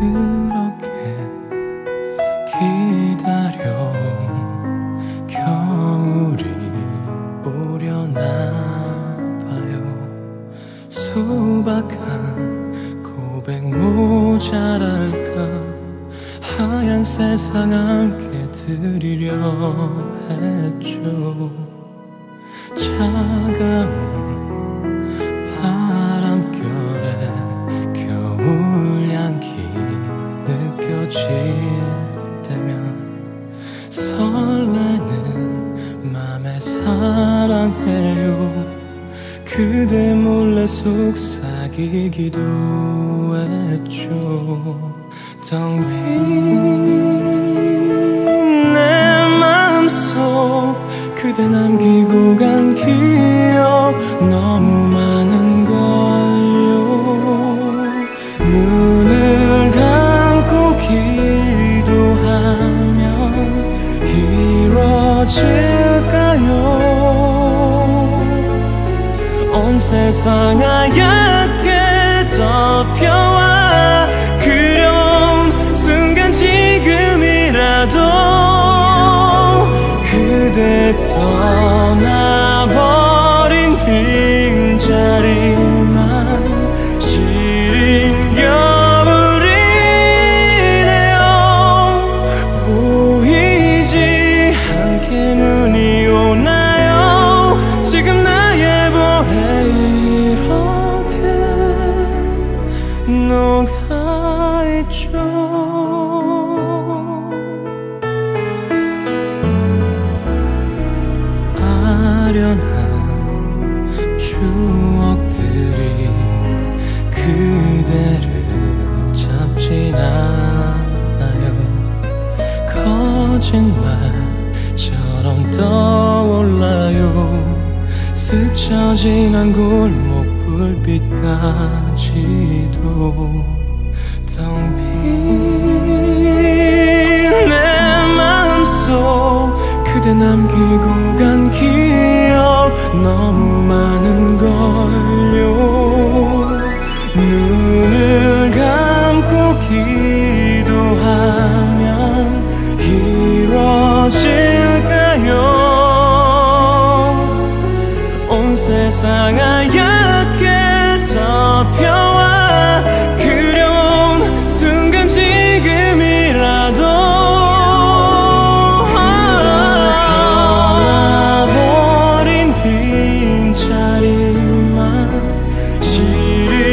그렇게 기다려. 겨울이 오려나 봐요. 수박한 고백 모자랄까 하얀 세상 함께 들이려 했죠. 차가운 바람결에 사랑해요. 그대 몰래 속삭이기도 했죠. 텅빈 내 마음속 그대 남기고 간 기억 너무 세상 하얗게 덮여와 그려운 순간 지금이라도 그대 떠나버린 빈자리 아련한 추억들이 그대를 잡진 않아요. 거짓말처럼 떠올라요. 스쳐 지난 골목 불빛까지도 텅빈 온 세상 하얗게 덮여와 그려온 순간 지금이라도. 아, 떠나버린 빈자리만 시리